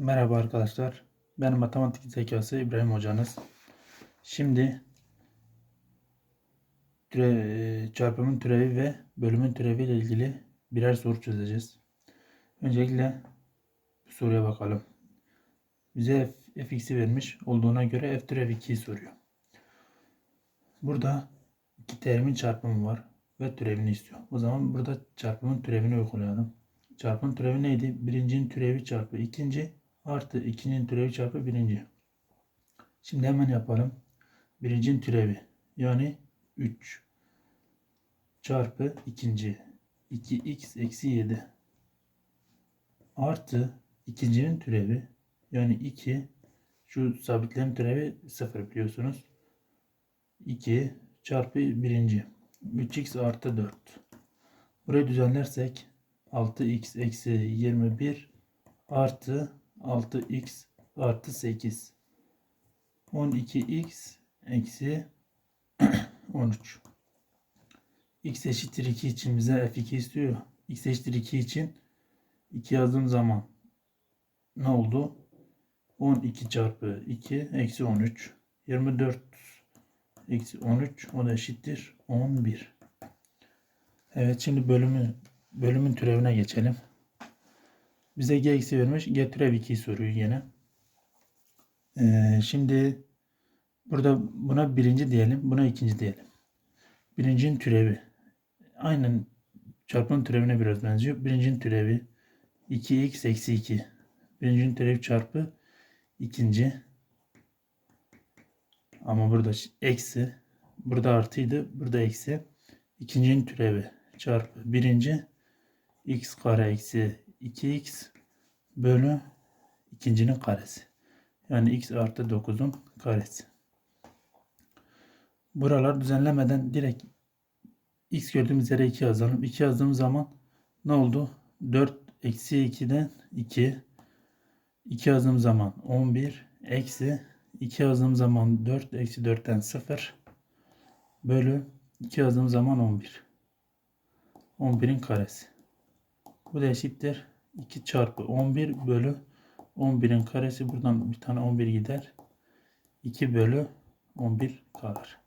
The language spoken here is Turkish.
Merhaba arkadaşlar. Ben matematik zekası İbrahim hocanız. Şimdi türe, çarpımın türevi ve bölümün türevi ile ilgili birer soru çözeceğiz. Öncelikle bu soruya bakalım. Bize f, fx'i vermiş olduğuna göre f türev 2'yi soruyor. Burada iki terimin çarpımı var ve türevini istiyor. O zaman burada çarpımın türevini uygulayalım. Çarpımın türevi neydi? Birincinin türevi çarpı ikinci artı ikincinin türevi çarpı birinci. Şimdi hemen yapalım. Birincinin türevi yani 3 çarpı ikinci 2x eksi 7 artı ikincinin türevi yani 2 şu sabitlerin türevi 0 biliyorsunuz. 2 çarpı birinci 3x artı 4 burayı düzenlersek 6x eksi 21 artı 6x artı 8 12x eksi 13 x eşittir 2 için bize f2 istiyor. x eşittir 2 için 2 yazdığım zaman ne oldu? 12 çarpı 2 eksi 13 24 eksi 13 o da eşittir 11 Evet şimdi bölümü bölümün türevine geçelim. Bize g eksi vermiş. G türev 2'yi soruyor yine. Ee, şimdi burada buna birinci diyelim. Buna ikinci diyelim. Birincinin türevi. Aynen çarpımın türevine biraz benziyor. Birincinin türevi 2x eksi 2. Birincinin türevi çarpı ikinci. Ama burada eksi. Burada artıydı. Burada eksi. İkincinin türevi çarpı birinci x kare eksi 2x bölü ikincinin karesi. Yani x artı 9'un karesi. Buralar düzenlemeden direkt x gördüğümüz yere 2 yazalım. 2 yazdığımız zaman ne oldu? 4 eksi 2'den 2. 2 yazdığım zaman 11 eksi 2 yazdığım zaman 4 eksi 4'ten 0 bölü 2 yazdığım zaman 11. 11'in karesi. Bu da eşittir. 2 çarpı 11 bölü 11'in karesi. Buradan bir tane 11 gider. 2 bölü 11 kalır.